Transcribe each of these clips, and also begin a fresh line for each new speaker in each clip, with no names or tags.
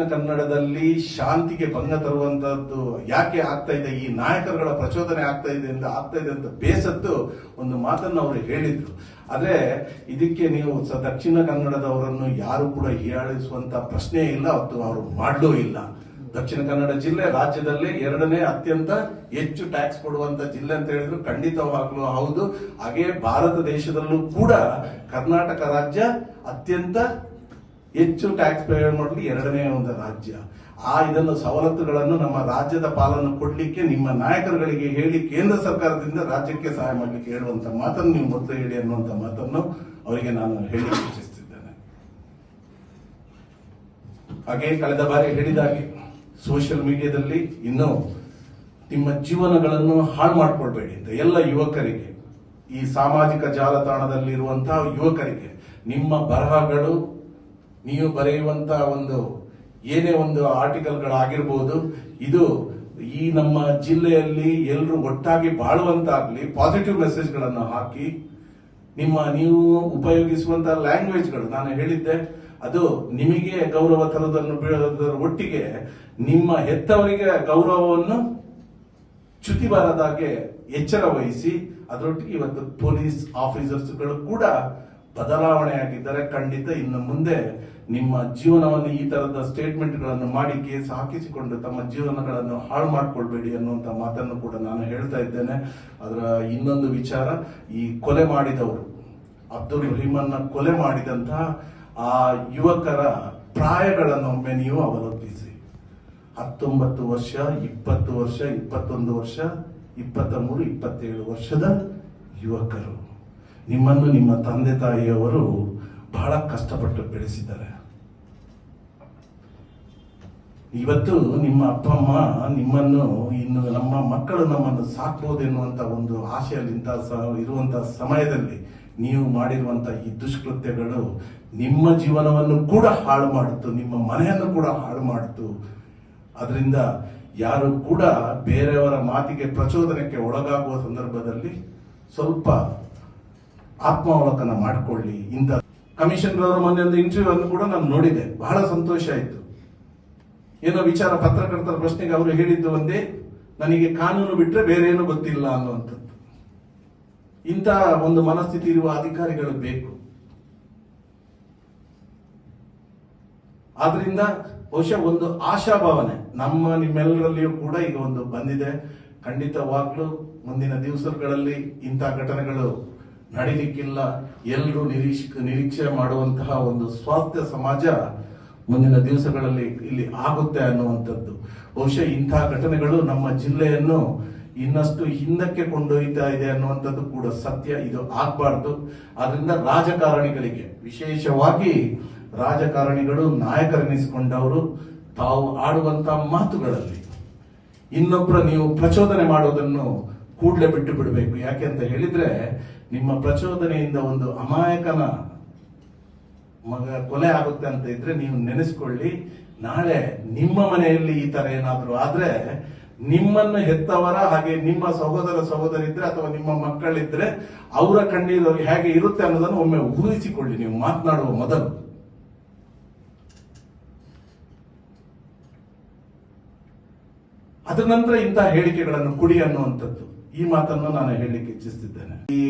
ದಕ್ಷಿಣ ಕನ್ನಡದಲ್ಲಿ ಶಾಂತಿಗೆ ಭಂಗ ತರುವಂತದ್ದು ಯಾಕೆ ಆಗ್ತಾ ಇದೆ? ಈ ನಾಯಕರುಗಳ ಪ್ರಚೋದನೆ ಆಗ್ತಾ ಇದೆ ಅಂತ ಆಗ್ತಾ ಇದೆ ಅಂತ ಬೇಸತ್ತು ಒಂದು ಮಾತನ್ನು ಅವರು ಹೇಳಿದ್ರು. ಆದ್ರೆ ಇದಕ್ಕೆ ನೀವು ದಕ್ಷಿಣ ಕನ್ನಡದವರನ್ನು ಯಾರು ಕೂಡ ಹೀಯಾಳಿಸುವಂತ ಪ್ರಶ್ನೆ ಇಲ್ಲ ಮತ್ತು ಅವರು ಮಾಡಲೂ ಇಲ್ಲ. ದಕ್ಷಿಣ ಕನ್ನಡ ಜಿಲ್ಲೆ ರಾಜ್ಯದಲ್ಲಿ ಎರಡನೇ ಅತ್ಯಂತ ಹೆಚ್ಚು ಟ್ಯಾಕ್ಸ್ ಕೊಡುವಂತ ಜಿಲ್ಲೆ ಅಂತ ಹೇಳಿದ್ರು. ಖಂಡಿತವಾಗ್ಲೂ ಹೌದು. ಹಾಗೆ ಭಾರತ ದೇಶದಲ್ಲೂ ಕೂಡ ಕರ್ನಾಟಕ ರಾಜ್ಯ ಅತ್ಯಂತ ಹೆಚ್ಚು ಟ್ಯಾಕ್ಸ್ ಪೇ ಮಾಡಲಿ ಎರಡನೇ ಒಂದು ರಾಜ್ಯ. ಆ ಇದನ್ನು ಸವಲತ್ತುಗಳನ್ನು ನಮ್ಮ ರಾಜ್ಯದ ಪಾಲನ್ನು ಕೊಡಲಿಕ್ಕೆ, ನಿಮ್ಮ ನಾಯಕರುಗಳಿಗೆ ಹೇಳಿ ಕೇಂದ್ರ ಸರ್ಕಾರದಿಂದ ರಾಜ್ಯಕ್ಕೆ ಸಹಾಯ ಮಾಡಲಿಕ್ಕೆ ಹೇಳುವಂತ ಮಾತನ್ನು ನೀವು ಮೊದಲು ಹೇಳಿ ಅನ್ನುವಂತ ಮಾತನ್ನು ಅವರಿಗೆ ನಾನು ಹೇಳಿ ಸೂಚಿಸುತ್ತಿದ್ದೇನೆ. ಹಾಗೆ ಕಳೆದ ಬಾರಿ ಹೇಳಿದಾಗೆ ಸೋಷಿಯಲ್ ಮೀಡಿಯಾದಲ್ಲಿ ಇನ್ನು ನಿಮ್ಮ ಜೀವನಗಳನ್ನು ಹಾಳು ಮಾಡಿಕೊಳ್ಬೇಡಿ ಅಂತ ಎಲ್ಲ ಯುವಕರಿಗೆ. ಈ ಸಾಮಾಜಿಕ ಜಾಲತಾಣದಲ್ಲಿರುವಂತಹ ಯುವಕರಿಗೆ ನಿಮ್ಮ ಬರಹಗಳು ನೀವು ಬರೆಯುವಂತ ಒಂದು ಏನೇ ಒಂದು ಆರ್ಟಿಕಲ್ಗಳಾಗಿರ್ಬೋದು, ಇದು ಈ ನಮ್ಮ ಜಿಲ್ಲೆಯಲ್ಲಿ ಎಲ್ಲರೂ ಒಟ್ಟಾಗಿ ಬಾಳುವಂತಾಗ್ಲಿ ಪಾಸಿಟಿವ್ ಮೆಸೇಜ್ಗಳನ್ನು ಹಾಕಿ, ನಿಮ್ಮ ನೀವು ಉಪಯೋಗಿಸುವಂತಹ ಲ್ಯಾಂಗ್ವೇಜ್ಗಳು ನಾನು ಹೇಳಿದ್ದೆ, ಅದು ನಿಮಗೆ ಗೌರವ ತರದನ್ನು ಬೀಳೋದರ ಒಟ್ಟಿಗೆ ನಿಮ್ಮ ಹೆತ್ತವರಿಗೆ ಗೌರವವನ್ನು ಚ್ಯುತಿ ಬಾರದಾಗೆ ಎಚ್ಚರ ವಹಿಸಿ, ಅದರೊಟ್ಟಿಗೆ ಇವತ್ತು ಪೊಲೀಸ್ ಆಫೀಸರ್ಸ್ಗಳು ಕೂಡ ಬದಲಾವಣೆ ಆಗಿದ್ದಾರೆ ಖಂಡಿತ ಇನ್ನು ಮುಂದೆ ನಿಮ್ಮ ಜೀವನವನ್ನು ಈ ತರದ ಸ್ಟೇಟ್ಮೆಂಟ್ಗಳನ್ನು ಮಾಡಿ ಕೇಸ್ ಹಾಕಿಸಿಕೊಂಡು ತಮ್ಮ ಜೀವನಗಳನ್ನು ಹಾಳು ಮಾಡಿಕೊಳ್ಬೇಡಿ ಅನ್ನುವಂತ ಮಾತನ್ನು ಕೂಡ ನಾನು ಹೇಳ್ತಾ ಇದ್ದೇನೆ. ಅದರ ಇನ್ನೊಂದು ವಿಚಾರ, ಈ ಕೊಲೆ ಮಾಡಿದವರು, ಅಬ್ದುಲ್ ರಹೀಮನ್ನ ಕೊಲೆ ಮಾಡಿದಂತಹ ಆ ಯುವಕರ ಪ್ರಾಯಗಳನ್ನು ಒಮ್ಮೆ ನೀವು ಅವಲೋಕಿಸಿ. ಹತ್ತೊಂಬತ್ತು ವರ್ಷ, ಇಪ್ಪತ್ತು ವರ್ಷ, ಇಪ್ಪತ್ತೊಂದು ವರ್ಷ, ಇಪ್ಪತ್ತ ಮೂರು, ಇಪ್ಪತ್ತೇಳು ವರ್ಷದ ಯುವಕರು. ನಿಮ್ಮನ್ನು ನಿಮ್ಮ ತಂದೆ ತಾಯಿಯವರು ಬಹಳ ಕಷ್ಟಪಟ್ಟು ಬೆಳೆಸಿದ್ದಾರೆ. ಇವತ್ತು ನಿಮ್ಮ ಅಪ್ಪ, ಅಮ್ಮ ನಿಮ್ಮನ್ನು ಇನ್ನು ನಮ್ಮ ಮಕ್ಕಳು ನಮ್ಮನ್ನು ಸಾಕ್ಬೋದು ಎನ್ನುವಂತ ಒಂದು ಆಶೆಯಲ್ಲಿ ಇರುವಂತಹ ಸ- ಇರುವಂತ ಸಮಯದಲ್ಲಿ ನೀವು ಮಾಡಿರುವಂತ ಈ ದುಷ್ಕೃತ್ಯಗಳು ನಿಮ್ಮ ಜೀವನವನ್ನು ಕೂಡ ಹಾಳು ಮಾಡಿತು ನಿಮ್ಮ ಮನೆಯನ್ನು ಕೂಡ ಹಾಳು ಮಾಡಿತು ಅದರಿಂದ ಯಾರು ಕೂಡ ಬೇರೆಯವರ ಮಾತಿಗೆ ಪ್ರಚೋದನೆಗೆ ಒಳಗಾಗುವ ಸಂದರ್ಭದಲ್ಲಿ ಸ್ವಲ್ಪ ಆತ್ಮಾವಲೋಕನ ಮಾಡಿಕೊಳ್ಳಿ. ಇಂಥ ಕಮಿಷನರ್ ಅವರ ಮೊನ್ನೆ ಒಂದು ಇಂಟರ್ವ್ಯೂ ಅನ್ನು ಕೂಡ ನಾನು ನೋಡಿದೆ ಬಹಳ ಸಂತೋಷ ಆಯಿತು. ಏನೋ ವಿಚಾರ ಪತ್ರಕರ್ತರ ಪ್ರಶ್ನೆಗೆ ಅವರು ಹೇಳಿದ್ದು ಒಂದೇ, ನನಗೆ ಕಾನೂನು ಬಿಟ್ಟರೆ ಬೇರೆ ಏನು ಗೊತ್ತಿಲ್ಲ ಅನ್ನುವಂಥದ್ದು. ಇಂಥ ಒಂದು ಮನಸ್ಥಿತಿ ಇರುವ ಅಧಿಕಾರಿಗಳು ಬೇಕು. ಆದ್ರಿಂದ ಬಹುಶಃ ಒಂದು ಆಶಾಭಾವನೆ ನಮ್ಮ ನಿಮ್ಮೆಲ್ಲರಲ್ಲಿಯೂ ಕೂಡ ಈಗ ಒಂದು ಬಂದಿದೆ. ಖಂಡಿತವಾಗ್ಲೂ ಮುಂದಿನ ದಿವಸಗಳಲ್ಲಿ ಇಂಥ ಘಟನೆಗಳು ನಡೀಲಿಕ್ಕಿಲ್ಲ. ಎಲ್ಲರೂ ನಿರೀಕ್ಷ ನಿರೀಕ್ಷೆ ಮಾಡುವಂತಹ ಒಂದು ಸ್ವಾಸ್ಥ್ಯ ಸಮಾಜ ಮುಂದಿನ ದಿವಸಗಳಲ್ಲಿ ಇಲ್ಲಿ ಆಗುತ್ತೆ ಅನ್ನುವಂಥದ್ದು. ಬಹುಶಃ ಇಂತಹ ಘಟನೆಗಳು ನಮ್ಮ ಜಿಲ್ಲೆಯನ್ನು ಇನ್ನಷ್ಟು ಹಿಂದಕ್ಕೆ ಕೊಂಡೊಯ್ತಾ ಇದೆ ಅನ್ನುವಂಥದ್ದು ಕೂಡ ಸತ್ಯ. ಇದು ಆಗ್ಬಾರ್ದು. ಆದ್ರಿಂದ ರಾಜಕಾರಣಿಗಳಿಗೆ, ವಿಶೇಷವಾಗಿ ರಾಜಕಾರಣಿಗಳು, ನಾಯಕರೆನಿಸಿಕೊಂಡವರು, ತಾವು ಆಡುವಂತ ಮಾತುಗಳಲ್ಲಿ ಇನ್ನೊಬ್ಬರ ನೀವು ಪ್ರಚೋದನೆ ಮಾಡೋದನ್ನು ಕೂಡಲೇ ಬಿಟ್ಟು ಬಿಡಬೇಕು. ಯಾಕೆ ಅಂತ ಹೇಳಿದ್ರೆ ನಿಮ್ಮ ಪ್ರಚೋದನೆಯಿಂದ ಒಂದು ಅಮಾಯಕನ ಮಗ ಕೊಲೆ ಆಗುತ್ತೆ ಅಂತ ಇದ್ರೆ ನೀವು ನೆನೆಸ್ಕೊಳ್ಳಿ. ನಾಳೆ ನಿಮ್ಮ ಮನೆಯಲ್ಲಿ ಈ ತರ ಏನಾದರೂ ಆದ್ರೆ ನಿಮ್ಮನ್ನು ಹೆತ್ತವರ ಹಾಗೆ ನಿಮ್ಮ ಸಹೋದರ ಸಹೋದರ ಇದ್ರೆ ಅಥವಾ ನಿಮ್ಮ ಮಕ್ಕಳಿದ್ರೆ ಅವರ ಕಣ್ಣೀರು ಹೇಗೆ ಇರುತ್ತೆ ಅನ್ನೋದನ್ನು ಒಮ್ಮೆ ಊಹಿಸಿಕೊಳ್ಳಿ. ನೀವು ಮಾತನಾಡುವ ಮೊದಲು. ಅದರ ನಂತರ ಇಂತಹ ಹೇಳಿಕೆಗಳನ್ನು ಕುಡಿ ಅನ್ನುವಂಥದ್ದು. ಈ ಮಾತನ್ನು ನಾನು ಹೇಳಲಿಕ್ಕೆ ಇಚ್ಛಿಸುತ್ತಿದ್ದೇನೆ. ಈ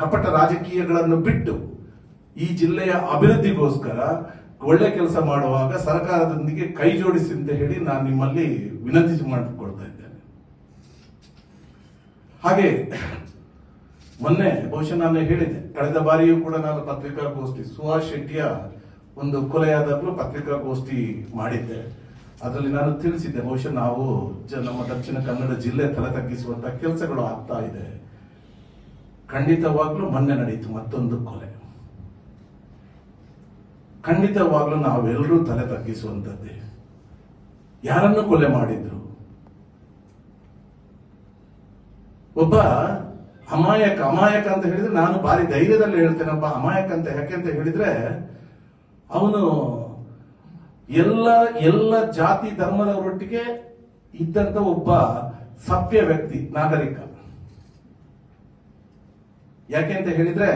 ಕಪಟ ರಾಜಕೀಯಗಳನ್ನು ಬಿಟ್ಟು ಈ ಜಿಲ್ಲೆಯ ಅಭಿವೃದ್ಧಿಗೋಸ್ಕರ ಒಳ್ಳೆ ಕೆಲಸ ಮಾಡುವಾಗ ಸರ್ಕಾರದೊಂದಿಗೆ ಕೈ ಜೋಡಿಸಿ ಅಂತ ಹೇಳಿ ನಾನು ನಿಮ್ಮಲ್ಲಿ ವಿನಂತಿ ಮಾಡಿಕೊಳ್ತಾ ಇದ್ದೇನೆ. ಹಾಗೆ, ಮೊನ್ನೆ ಬಹುಶಃ ನಾನು ಹೇಳಿದೆ ಕಳೆದ ಬಾರಿಯೂ ಕೂಡ ನಾನು ಪತ್ರಿಕಾಗೋಷ್ಠಿ ಸುಹಾಸ್ ಶೆಟ್ಟಿಯ ಒಂದು ಕೊಲೆಯಾದಾಗಲೂ ಪತ್ರಿಕಾಗೋಷ್ಠಿ ಮಾಡಿದ್ದೆ. ಅದರಲ್ಲಿ ನಾನು ತಿಳಿಸಿದ್ದೆ, ಬಹುಶಃ ನಾವು ನಮ್ಮ ದಕ್ಷಿಣ ಕನ್ನಡ ಜಿಲ್ಲೆ ತಲೆ ತಗ್ಗಿಸುವಂತ ಕೆಲಸಗಳು ಆಗ್ತಾ ಇದೆ. ಖಂಡಿತವಾಗ್ಲೂ ಮೊನ್ನೆ ನಡೀತು ಮತ್ತೊಂದು ಕೊಲೆ. ಖಂಡಿತವಾಗ್ಲೂ ನಾವೆಲ್ಲರೂ ತಲೆ ತಗ್ಗಿಸುವಂತದ್ದೇ ಯಾರನ್ನು ಕೊಲೆ ಮಾಡಿದ್ರು? ಒಬ್ಬ ಅಮಾಯಕ ಅಮಾಯಕ ಅಂತ ಹೇಳಿದ್ರೆ ನಾನು ಭಾರಿ ಧೈರ್ಯದಲ್ಲಿ ಹೇಳ್ತೇನಪ್ಪ, ಅಮಾಯಕ ಅಂತ ಯಾಕೆ ಅಂತ ಹೇಳಿದ್ರೆ, ಅವನು ಎಲ್ಲ ಎಲ್ಲ ಜಾತಿ ಧರ್ಮದವರೊಟ್ಟಿಗೆ ಇದ್ದಂತ ಒಬ್ಬ ಸಭ್ಯ ವ್ಯಕ್ತಿ, ನಾಗರಿಕ. ಯಾಕೆ ಅಂತ ಹೇಳಿದ್ರೆ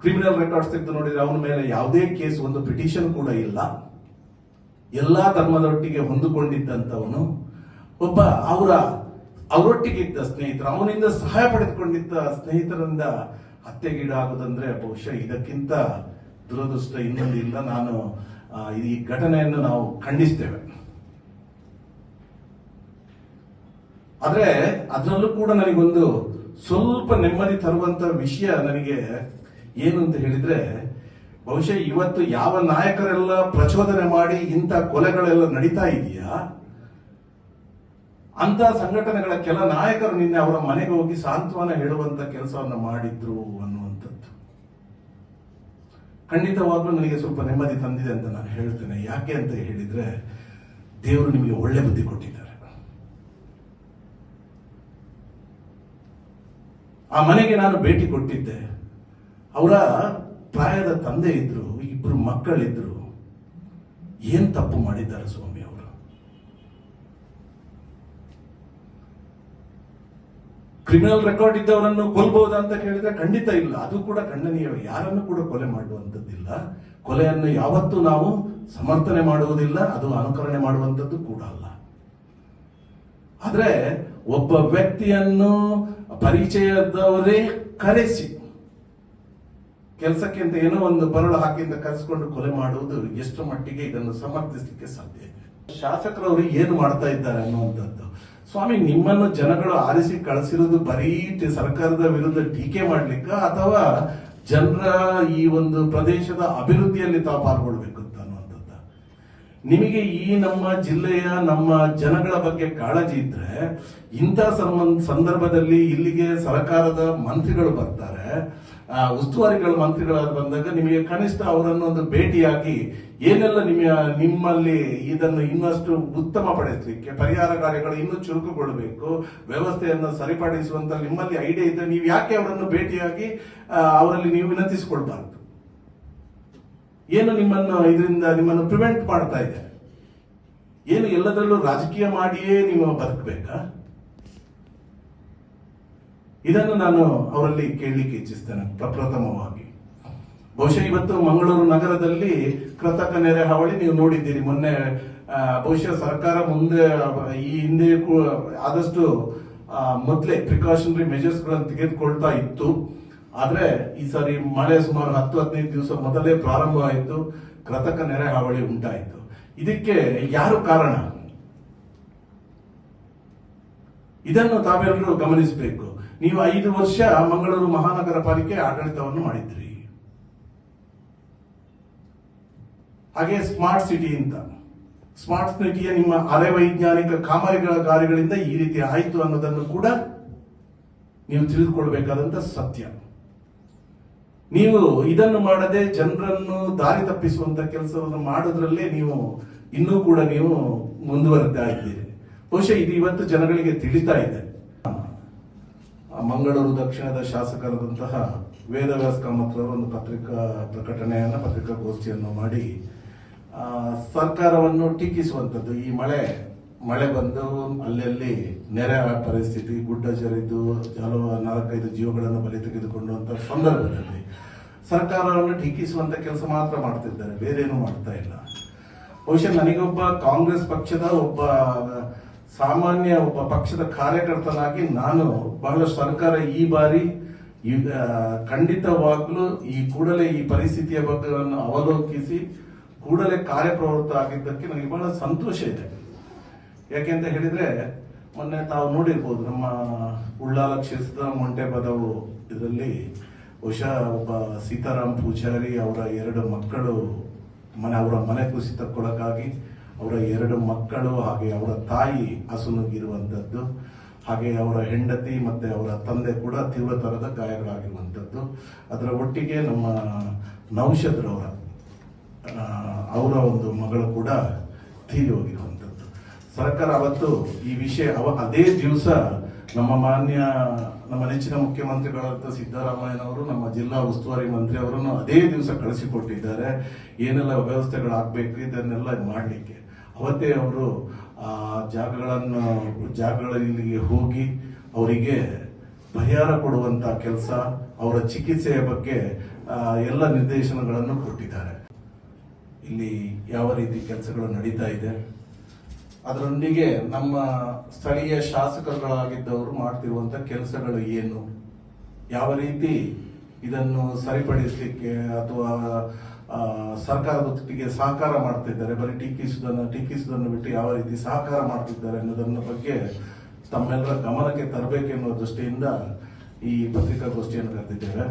ಕ್ರಿಮಿನಲ್ ರೆಕಾರ್ಡ್ಸ್ ತೆಗೆದು ನೋಡಿದ್ರೆ ಅವನ ಮೇಲೆ ಯಾವುದೇ ಕೇಸ್, ಒಂದು ಪಿಟಿಷನ್ ಕೂಡ ಇಲ್ಲ. ಎಲ್ಲಾ ಧರ್ಮದೊಟ್ಟಿಗೆ ಹೊಂದಿಕೊಂಡಿದ್ದಂಥವನು ಒಬ್ಬ ಅವರ, ಅವರೊಟ್ಟಿಗೆ ಇದ್ದ ಸ್ನೇಹಿತರು, ಅವನಿಂದ ಸಹಾಯ ಪಡೆದುಕೊಂಡಿದ್ದ ಸ್ನೇಹಿತರಿಂದ ಹತ್ಯೆಗೀಡಾಗುವುದಂದ್ರೆ ಬಹುಶಃ ಇದಕ್ಕಿಂತ ದುರದೃಷ್ಟ ಇನ್ನೊಂದಿಲ್ಲ. ನಾನು ಈ ಘಟನೆಯನ್ನು ನಾವು ಖಂಡಿಸ್ತೇವೆ. ಆದರೆ ಅದರಲ್ಲೂ ಕೂಡ ನನಗೊಂದು ಸ್ವಲ್ಪ ನೆಮ್ಮದಿ ತರುವಂತ ವಿಷಯ ನನಗೆ ಏನು ಅಂತ ಹೇಳಿದ್ರೆ, ಬಹುಶಃ ಇವತ್ತು ಯಾವ ನಾಯಕರೆಲ್ಲ ಪ್ರಚೋದನೆ ಮಾಡಿ ಇಂಥ ಕೊಲೆಗಳೆಲ್ಲ ನಡೀತಾ ಇದೆಯಾ? ಅಂತ ಸಂಘಟನೆಗಳ ಕೆಲ ನಾಯಕರು ನಿನ್ನೆ ಅವರ ಮನೆಗೆ ಹೋಗಿ ಸಾಂತ್ವನ ಹೇಳುವಂತ ಕೆಲಸವನ್ನ ಮಾಡಿದ್ರು ಅನ್ನುವಂಥದ್ದು ಖಂಡಿತವಾಗ್ಲೂ ನನಗೆ ಸ್ವಲ್ಪ ನೆಮ್ಮದಿ ತಂದಿದೆ ಅಂತ ನಾನು ಹೇಳ್ತೇನೆ. ಯಾಕೆ ಅಂತ ಹೇಳಿದ್ರೆ, ದೇವರು ನಿಮಗೆ ಒಳ್ಳೆ ಬುದ್ಧಿ ಕೊಟ್ಟಿದ್ದಾರೆ. ಆ ಮನೆಗೆ ನಾನು ಭೇಟಿ ಕೊಟ್ಟಿದ್ದೆ. ಅವರ ಪ್ರಾಯದ ತಂದೆ ಇದ್ರು, ಇಬ್ರು ಮಕ್ಕಳಿದ್ರು. ಏನ್ ತಪ್ಪು ಮಾಡಿದ್ದಾರೆ ಸ್ವಾಮಿ ಅವರು ಕ್ರಿಮಿನಲ್ ರೆಕಾರ್ಡ್ ಇದ್ದವರನ್ನು ಕೊಲ್ಬಹುದಾ ಅಂತ ಕೇಳಿದ್ರೆ ಖಂಡಿತ ಇಲ್ಲ. ಅದು ಕೂಡ ಖಂಡನೀಯ ಯಾರನ್ನು ಕೂಡ ಕೊಲೆ ಮಾಡುವಂಥದ್ದಿಲ್ಲ. ಕೊಲೆಯನ್ನು ಯಾವತ್ತೂ ನಾವು ಸಮರ್ಥನೆ ಮಾಡುವುದಿಲ್ಲ, ಅದು ಅನುಕರಣೆ ಮಾಡುವಂಥದ್ದು ಕೂಡ ಅಲ್ಲ. ಆದರೆ ಒಬ್ಬ ವ್ಯಕ್ತಿಯನ್ನು ಪರಿಚಯದವರೇ ಕರೆಸಿ, ಕೆಲಸಕ್ಕೆ ಅಂತ ಏನೋ ಒಂದು ಬರಳು ಹಾಕಿಂದ ಕರೆಸಿಕೊಂಡು ಕೊಲೆ ಮಾಡುವುದು ಎಷ್ಟು ಮಟ್ಟಿಗೆ ಇದನ್ನು ಸಮರ್ಥಿಸಲಿಕ್ಕೆ ಸಾಧ್ಯ ಶಾಸಕರವರು ಏನು ಮಾಡ್ತಾ ಇದ್ದಾರೆ ಅನ್ನುವಂಥದ್ದು. ಸ್ವಾಮಿ, ನಿಮ್ಮನ್ನು ಜನಗಳು ಆರಿಸಿ ಕಳಿಸಿರೋದು ಬರೀ ಸರ್ಕಾರದ ವಿರುದ್ಧ ಟೀಕೆ ಮಾಡ್ಲಿಕ್ಕ ಅಥವಾ ಜನರ ಈ ಒಂದು ಪ್ರದೇಶದ ಅಭಿವೃದ್ಧಿಯಲ್ಲಿ ತಾವು ಪಾಲ್ಗೊಳ್ಬೇಕು ಅನ್ನುವಂಥದ್ದು? ನಿಮಗೆ ಈ ನಮ್ಮ ಜಿಲ್ಲೆಯ ನಮ್ಮ ಜನಗಳ ಬಗ್ಗೆ ಕಾಳಜಿ ಇದ್ರೆ, ಇಂಥ ಸಂದರ್ಭದಲ್ಲಿ ಇಲ್ಲಿಗೆ ಸರ್ಕಾರದ ಮಂತ್ರಿಗಳು ಬರ್ತಾರೆ. ಉಸ್ತುವಾರಿಗಳ, ಮಂತ್ರಿಗಳಾಗಿ ಬಂದಾಗ ನಿಮಗೆ ಕನಿಷ್ಠ ಅವರನ್ನು ಒಂದು ಭೇಟಿಯಾಗಿ ಏನೆಲ್ಲ ನಿಮ್ಮ ನಿಮ್ಮಲ್ಲಿ ಇದನ್ನು ಇನ್ನಷ್ಟು ಉತ್ತಮ ಪಡಿಸಲಿಕ್ಕೆ, ಪರಿಹಾರ ಕಾರ್ಯಗಳು ಇನ್ನೂ ಚುರುಕುಗೊಳ್ಳಬೇಕು, ವ್ಯವಸ್ಥೆಯನ್ನು ಸರಿಪಡಿಸುವಂತ ನಿಮ್ಮಲ್ಲಿ ಐಡಿಯಾ ಇದ್ದರೆ ನೀವು ಯಾಕೆ ಅವರನ್ನು ಭೇಟಿಯಾಗಿ ಅವರಲ್ಲಿ ನೀವು ವಿನಂತಿಸಿಕೊಳ್ಬಾರ್ದು? ಏನು ನಿಮ್ಮನ್ನು ಇದರಿಂದ ನಿಮ್ಮನ್ನು ಪ್ರಿವೆಂಟ್ ಮಾಡ್ತಾ ಇದೆ ಏನು ಎಲ್ಲದರಲ್ಲೂ ರಾಜಕೀಯ ಮಾಡಿಯೇ ನೀವು ಬದುಕಬೇಕಾ? ಇದನ್ನು ನಾನು ಅವರಲ್ಲಿ ಕೇಳಲಿಕ್ಕೆ ಇಚ್ಛಿಸ್ತೇನೆ, ಪ್ರಪ್ರಥಮವಾಗಿ. ಬಹುಶಃ ಇವತ್ತು ಮಂಗಳೂರು ನಗರದಲ್ಲಿ ಕೃತಕ ನೆರೆ ಹಾವಳಿ ನೀವು ನೋಡಿದ್ದೀರಿ. ಮೊನ್ನೆ ಬಹುಶಃ ಸರ್ಕಾರ ಮುಂದೆ, ಈ ಹಿಂದೆ ಆದಷ್ಟು ಮೊದಲೇ ಪ್ರಿಕಾಷನರಿ ಮೆಜರ್ಸ್ಗಳನ್ನು ತೆಗೆದುಕೊಳ್ತಾ ಇತ್ತು. ಆದರೆ ಈ ಸಾರಿ ಮಳೆ ಸುಮಾರು ಹತ್ತು, ಹದಿನೈದು ದಿವಸ ಮೊದಲೇ ಪ್ರಾರಂಭ ಆಯಿತು ಕೃತಕ ನೆರೆ ಹಾವಳಿ ಉಂಟಾಯಿತು. ಇದಕ್ಕೆ ಯಾರು ಕಾರಣ? ಇದನ್ನು ತಾವೆಲ್ಲರೂ ಗಮನಿಸಬೇಕು. ನೀವು ಐದು ವರ್ಷ ಮಂಗಳೂರು ಮಹಾನಗರ ಪಾಲಿಕೆ ಆಡಳಿತವನ್ನು ಮಾಡಿದ್ರಿ. ಹಾಗೆ ಸ್ಮಾರ್ಟ್ ಸಿಟಿ ಅಂತ. ಸ್ಮಾರ್ಟ್ ಸಿಟಿಯ ನಿಮ್ಮ ಅರೆ ವೈಜ್ಞಾನಿಕ ಕಾಮಗಾರಿಗಳ ಕಾರ್ಯಗಳಿಂದ ಈ ರೀತಿ ಆಯಿತು ಅನ್ನೋದನ್ನು ಕೂಡ ನೀವು ತಿಳಿದುಕೊಳ್ಬೇಕಾದಂತ ಸತ್ಯ. ನೀವು ಇದನ್ನು ಮಾಡದೆ ಜನರನ್ನು ದಾರಿ ತಪ್ಪಿಸುವಂತ ಕೆಲಸವನ್ನು ಮಾಡೋದ್ರಲ್ಲೇ ನೀವು ಇನ್ನೂ ಕೂಡ ನೀವು ಮುಂದುವರೆತಾ ಇದ್ದೀರಿ. ಬಹುಶಃ ಇದು ಇವತ್ತು ಜನಗಳಿಗೆ ತಿಳಿತಾ ಇದೆ. ಮಂಗಳೂರು ದಕ್ಷಿಣದ ಶಾಸಕರಾದಂತಹ ವೇದವ್ಯಾಸ ಕಾಮತ್ರವರು ಒಂದು ಪತ್ರಿಕಾ ಪ್ರಕಟಣೆಯನ್ನು ಪತ್ರಿಕಾಗೋಷ್ಠಿಯನ್ನು ಮಾಡಿ ಸರ್ಕಾರವನ್ನು ಟೀಕಿಸುವಂಥದ್ದು ಈ ಮಳೆ ಮಳೆ ಬಂದು ಅಲ್ಲಲ್ಲಿ ನೆರೆ ಪರಿಸ್ಥಿತಿ, ಗುಡ್ಡ ಜರಿದು ಹಲವು ನಾಲ್ಕೈದು ಜೀವಗಳನ್ನು ಬಲಿ ತೆಗೆದುಕೊಂಡಂತಹ ಸಂದರ್ಭದಲ್ಲಿ ಸರ್ಕಾರವನ್ನು ಟೀಕಿಸುವಂತ ಕೆಲಸ ಮಾತ್ರ ಮಾಡ್ತಿದ್ದಾರೆ. ಬೇರೇನು ಮಾಡ್ತಾ ಇಲ್ಲ. ಬಹುಶಃ ನನಗೊಬ್ಬ ಕಾಂಗ್ರೆಸ್ ಪಕ್ಷದ ಒಬ್ಬ ಸಾಮಾನ್ಯ ಒಬ್ಬ ಪಕ್ಷದ ಕಾರ್ಯಕರ್ತನಾಗಿ ನಾನು ಬಹಳ ಸರ್ಕಾರ ಈ ಬಾರಿ ಖಂಡಿತವಾಗ್ಲೂ ಈ ಕೂಡಲೇ ಈ ಪರಿಸ್ಥಿತಿಯ ಬಗ್ಗೆ ಅವಲೋಕಿಸಿ ಕೂಡಲೇ ಕಾರ್ಯಪ್ರವೃತ್ತ ಆಗಿದ್ದಕ್ಕೆ ನನಗೆ ಬಹಳ ಸಂತೋಷ ಇದೆ. ಯಾಕೆಂತ ಹೇಳಿದ್ರೆ, ಮೊನ್ನೆ ತಾವು ನೋಡಿರ್ಬೋದು ನಮ್ಮ ಉಳ್ಳಾಲ ಕ್ಷೇತ್ರದ ಮೊಂಟೆ ಪದವು ಇದರಲ್ಲಿ ಬಹುಶಃ ಒಬ್ಬ ಸೀತಾರಾಮ್ ಪೂಜಾರಿ ಅವರ ಎರಡು ಮಕ್ಕಳು ಮನೆ, ಅವರ ಮನೆ ಕುಸಿತಕ್ಕೊಳಗಾಗಿ ಅವರ ಎರಡು ಮಕ್ಕಳು ಹಾಗೆ ಅವರ ತಾಯಿ ಅಸುನುಗಿರುವಂತದ್ದು ಹಾಗೆ ಅವರ ಹೆಂಡತಿ ಮತ್ತೆ ಅವರ ತಂದೆ ಕೂಡ ತೀವ್ರತರದ ಗಾಯಗಳಾಗಿರುವಂತದ್ದು ಅದರ ಒಟ್ಟಿಗೆ ನಮ್ಮ ನೌಷದ್ರವರ ಅವರ ಒಂದು ಮಗಳು ಕೂಡ ತೀರಿ ಹೋಗಿರುವಂತದ್ದು ಸರ್ಕಾರ ಅವತ್ತು ಈ ವಿಷಯ, ಅವ ಅದೇ ದಿವಸ ನಮ್ಮ ಮಾನ್ಯ, ನಮ್ಮ ನೆಚ್ಚಿನ ಮುಖ್ಯಮಂತ್ರಿಗಳಾದ ಸಿದ್ದರಾಮಯ್ಯನವರು, ನಮ್ಮ ಜಿಲ್ಲಾ ಉಸ್ತುವಾರಿ ಮಂತ್ರಿ ಅವರನ್ನು ಅದೇ ದಿವಸ ಕಳಿಸಿಕೊಟ್ಟಿದ್ದಾರೆ. ಏನೆಲ್ಲ ವ್ಯವಸ್ಥೆಗಳಾಗಬೇಕು, ಇದನ್ನೆಲ್ಲ ಮಾಡಲಿಕ್ಕೆ. ಅವತ್ತೇ ಅವರು, ಆ, ಜಾಗಗಳನ್ನು ಜಾಗಗಳಲ್ಲಿ ಹೋಗಿ ಅವರಿಗೆ ಪರಿಹಾರ ಕೊಡುವಂತ ಕೆಲಸ ಅವರ ಚಿಕಿತ್ಸೆಯ ಬಗ್ಗೆ ಎಲ್ಲ ನಿರ್ದೇಶನಗಳನ್ನು ಕೊಟ್ಟಿದ್ದಾರೆ. ಇಲ್ಲಿ ಯಾವ ರೀತಿ ಕೆಲಸಗಳು ನಡೀತಾ ಇದೆ? ಅದರೊಂದಿಗೆ ನಮ್ಮ ಸ್ಥಳೀಯ ಶಾಸಕರುಗಳಾಗಿದ್ದವರು ಮಾಡ್ತಿರುವಂತ ಕೆಲಸಗಳು ಏನು? ಯಾವ ರೀತಿ ಇದನ್ನು ಸರಿಪಡಿಸಲಿಕ್ಕೆ ಅಥವಾ ಸರ್ಕಾರದ ಒಟ್ಟಿಗೆ ಸಹಕಾರ ಮಾಡ್ತಿದ್ದಾರೆ. ಬರೀ ಟೀಕಿಸುವುದನ್ನು ಟೀಕಿಸುವುದನ್ನು ಬಿಟ್ಟು ಯಾವ ರೀತಿ ಸಹಕಾರ ಮಾಡ್ತಿದ್ದಾರೆ ಅನ್ನೋದನ್ನ ಬಗ್ಗೆ ತಮ್ಮೆಲ್ಲರ ಗಮನಕ್ಕೆ ತರಬೇಕೆನ್ನುವ ದೃಷ್ಟಿಯಿಂದ ಈ ಪತ್ರಿಕಾಗೋಷ್ಠಿಯನ್ನು ಕರೆದಿದ್ದೇವೆ.